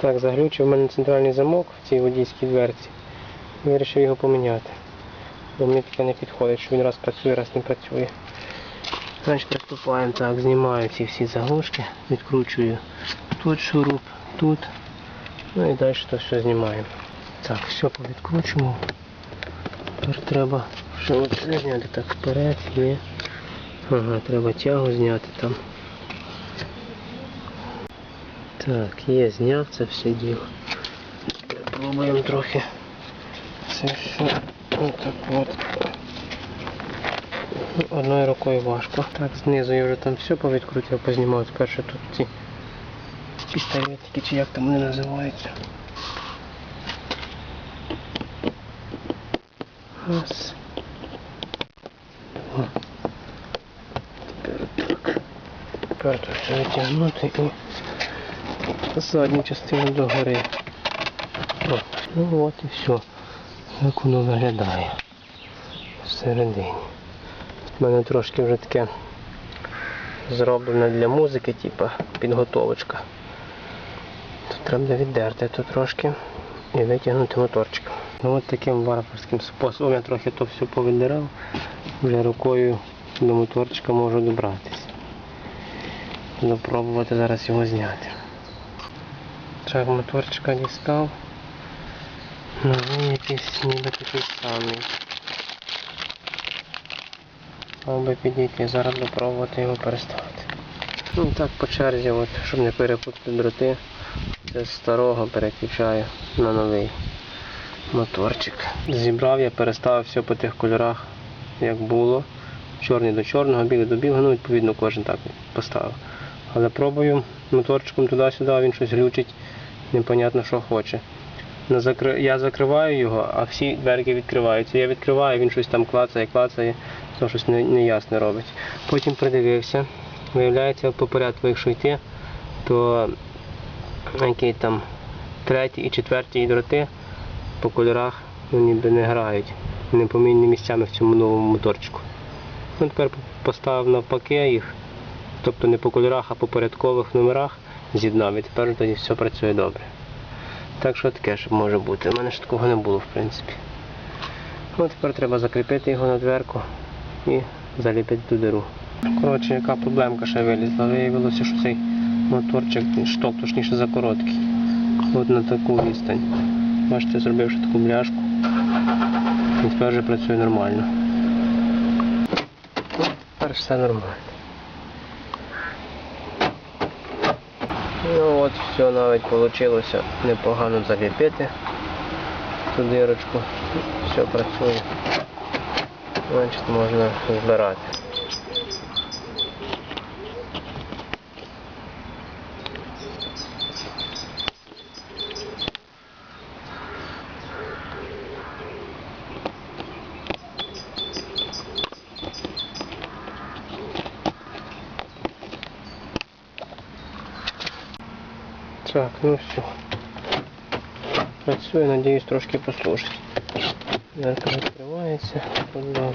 Так, заглючив у мене центральний замок в цій водійській дверці. Вирішив його поміняти. Бо мені таке не підходить, що він раз працює, раз не працює. Значить, приступаємо так, знімаю ці всі заглушки, відкручую тут шуруп, тут. Ну і далі то все знімаємо. Так, все повідкручував. Тепер треба що оце зняти так вперед, ні. Ага, треба тягу зняти там. Так, є, зняв це все діло. Пробуємо трохи. Це все отак от. Одною рукою важко. Так, знизу я вже там все повідкрутив, познімав. Ще тут ці пістолетики, чи як там вони називаються. Раз. О. Тепер тут все витягнути і задню частину догори. О, ну от і все. Як воно виглядає всередині. У мене трошки вже таке зроблено для музики, типа підготовочка. Тут треба віддерти тут трошки і витягнути моторчик. Ну от таким варварським способом я трохи то все повидирав. Вже рукою до моторчика можу добратися. Буду зараз його зняти. Так, моторчика дістав. Ну він якийсь ніби такий самий. Мав би підійти, зараз буду пробувати його переставити. Ну так по черзі, от, щоб не перепутати дроти, це з старого переключаю на новий моторчик. Зібрав я, переставив все по тих кольорах, як було. Чорний до чорного, білий до білого, ну відповідно кожен так поставив. Але пробую моторчиком туди-сюди, він щось глючить, непонятно що хоче. Я закриваю його, а всі дверки відкриваються. Я відкриваю, він щось там клацає, клацає, то щось неясне робить. Потім придивився, виявляється по порядку, якщо йти, то який там третій і четвертій дроти по кольорах ну, ніби не грають. Вони помінні місцями в цьому новому моторчику. Ну, тепер поставив навпаки їх, тобто не по кольорах, а по порядкових номерах з'єднав і тепер тоді все працює добре. Так що таке щоб може бути. У мене ж такого не було в принципі. Ну, тепер треба закріпити його на дверку і заліпити ту диру. Коротше, яка проблемка ще вилізла. Виявилося, що цей моторчик, шток точніше за короткий. От на таку відстань. Бачите, зробив ще таку бляшку. І тепер вже працює нормально. Ну, Тепер все нормально. Ну от все навіть вийшло непогано заліпити ту дирочку. Все працює. Значить можна збирати. Так, ну все. Працює, надіюсь, трошки послушать. Дверка відкривається. Подав.